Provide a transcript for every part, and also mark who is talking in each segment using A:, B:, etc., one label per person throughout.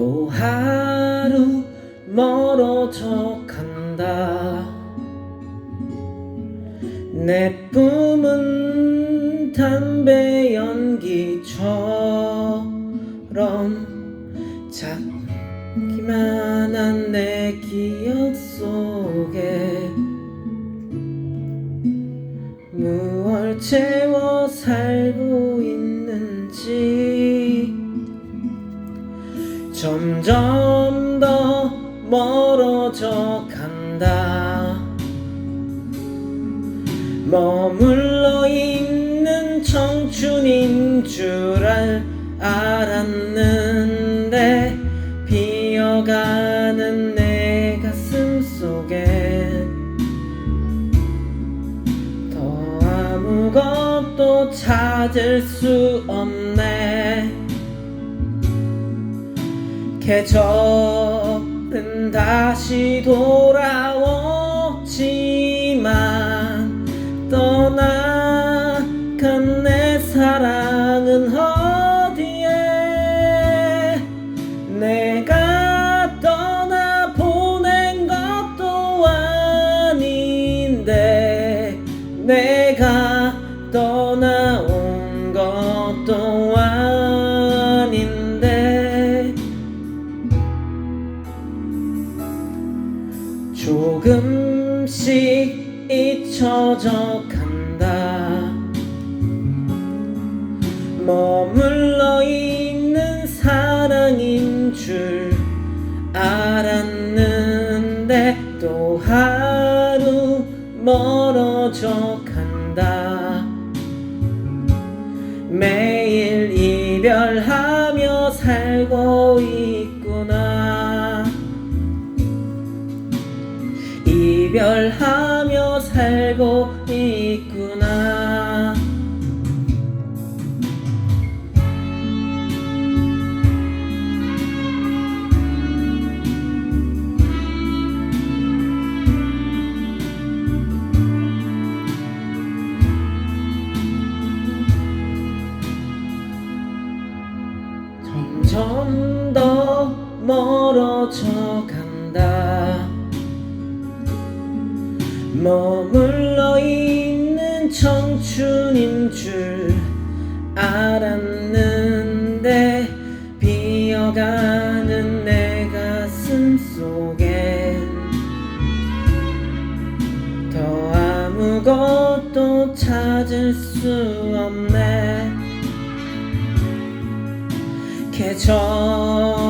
A: 또 하루 멀어져 간다. 내 꿈은 담배 연기처럼 무얼 채워 살고 있는지. 점점 더 멀어져 간다. 머물러 있는 청춘인 줄 알, 알았는데 비어가는 내 가슴 속에 아무것도 찾을 수 없네. 계절은 다시 돌아오 조금씩 잊혀져 간다. 머물러 있는 사랑인 줄 알았는데 또 하루 멀어져 간다. 매일 이별하며 살고 있 멀어져 간다. 머물러 있는 청춘인 줄 알았는데 비어가는 내 가슴 속엔 더 아무것도 찾을 수 없네. 계절은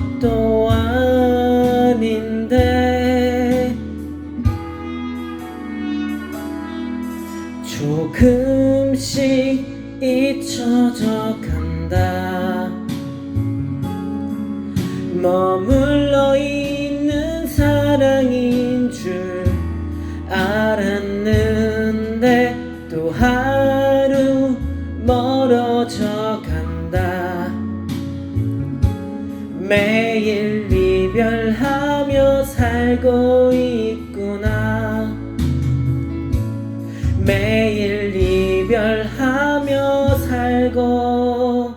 A: 조금씩 잊혀져 간다. 머물러 있는 사랑인 줄 알았는데 또 하루 멀어져 간다. 매일 이별하며 살고 있구 매일 이별하며 살고